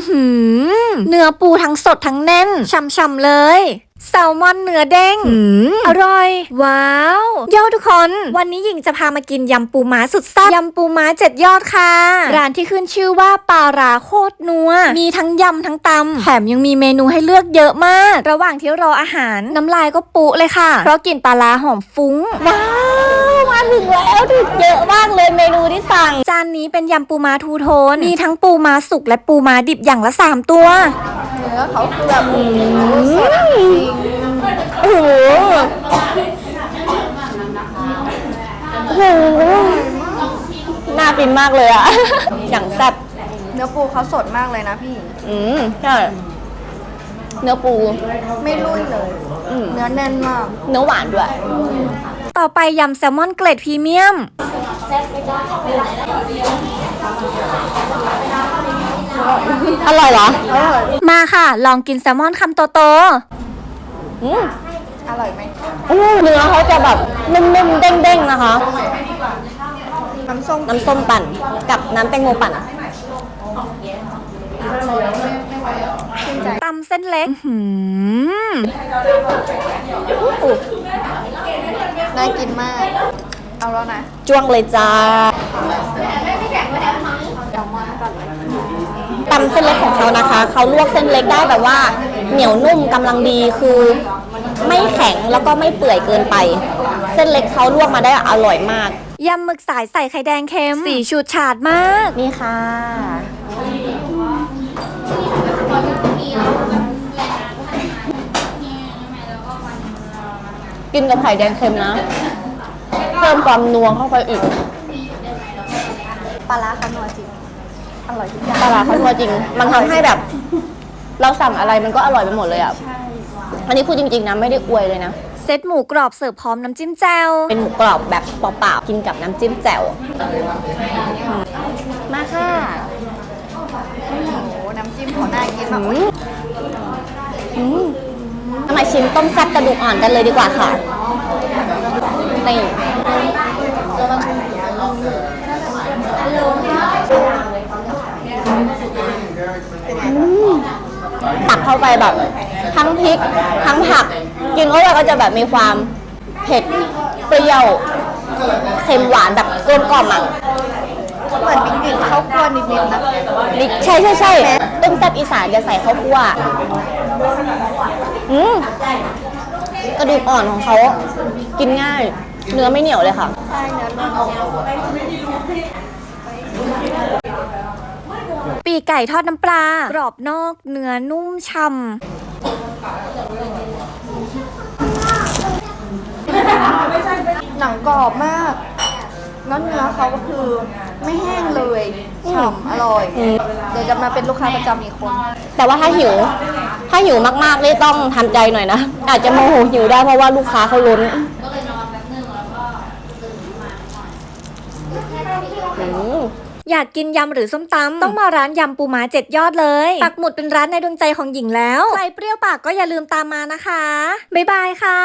อหือเนื้อปูทั้งสดทั้งแน่นช่ำๆเลยแซลมอนเนื้อเด้งอร่อย ว้าวโยทุกคน วันนี้หญิงจะพามากินยำปูม้าสุดแซ่บยำปูม้าเจ็ดยอดค่ะ ร้านที่ขึ้นชื่อว่าปลาราโคตรนัว มีทั้งยำทั้งตำแถมยังมีเมนูให้เลือกเยอะมาก ระหว่างที่รออาหารน้ำลายก็ปุเลยค่ะ เพราะกลิ่นปลาร้าหอมฟุ้ง ว้าว มาถึงแล้วถึงเยอะมากเลยเมนูที่สั่ง จานนี้เป็นยำปูม้าทูโทน มีทั้งปูม้าสุกและปูม้าดิบอย่างละสามตัว เนื้อเขาคือแบบโอ้โหสดจริงโอ้โหโอ้โหน่าฟินมากเลยอะ อย่างแซ่บเนื้อปูเขาสดมากเลยนะพี่ อืมใช่เนื้อปู ไม่รุ่ยเลยอืมเนื้อแน่นมาก เนื้อหวานด้วย ต่อไปยำแซลมอนเกรดพรีเมียม อร่อยเหรออร่อยมาค่ะ ลองกินแซลมอนคำโตๆอืมอร่อยไหมเนื้อเขาจะแบบนุ่มๆเด้งๆนะคะ น้ำส้มน้ำส้มปั่นกับน้ำแตงโมปั่นชื่นใจตำเส้นเล็ก น่ากินมาก เอาแล้วนะจ้วงเลยจ้าตำเส้นเล็กของเขานะคะ เขาลวกเส้นเล็กได้แบบว่า เหนียวนุ่มกำลังดีคือ ไม่แข็งแล้วก็ไม่เปื่อยเกินไป เส้นเล็กเขาลวกมาได้อร่อยมาก ยำหมึกสายใส่ไข่แดงเค็มสีฉูดฉาดมาก นี่ค่ะ กินกับไข่แดงเค็มนะ เพิ่มความนัวเข้าไปอีกปลาร้าเขานัวจริง อร่อยทุกอย่างปลาร้าเขานัวจริง มันทำให้แบบ เราสั่งอะไรมันก็อร่อยไปหมดเลยอะ อันนี้พูดจริงๆนะไม่ได้อวยเลยนะ เซตหมูกรอบเสิร์ฟพร้อมน้ำจิ้มแจ่ว เป็นหมูกรอบแบบเปล่าๆกินกับน้ำจิ้มแจ่ว มาค่ะโอ้โหน้ำจิ้มเขาน่ากินมากอืมอืมทำไม ชิมต้มแซ่บกระดูกอ่อนกันเลยดีกว่าค่ะนี่อืมตักเข้าไปแบบ ทั้งพริก ทั้งผัก กินเข้าไปก็จะแบบมีความเผ็ดเปรี้ยวเค็มหวานแบบกลมกล่อมอะเหมือนมีกลิ่นข้าวคั่วนิดๆนะนี่ใช่ใช่ใช่ต้มแซ่บอีสานจะใส่ข้าวคั่ว อืมกระดูกอ่อนของเขากินง่าย เนื้อไม่เหนียวเลยค่ะ ใช่เนื้อนุ่มปีกไก่ทอดน้ำปลา กรอบนอก เนื้อนุ่มช่หนังกรอบมากแล้วเนื้อเขาก็คือไม่แห้งเลยฉ่ำอร่อย เดี๋ยวจะมาเป็นลูกค้าประจำอีกคนำแต่ว่าถ้าหิว ถ้าหิวมากๆนี่ต้องทำใจหน่อยนะ อาจจะโมโหหิวได้เพราะว่าลูกค้าเขาล้นอืม อยากกินยำหรือส้มตำต้องมาร้านยำปูม้าเจ็ดยอดเลยปักหมุดเป็นร้านในดวงใจของหญิงแล้ว ใครเปรี้ยวปากก็อย่าลืมตามมานะคะ บ๊ายบายค่ะ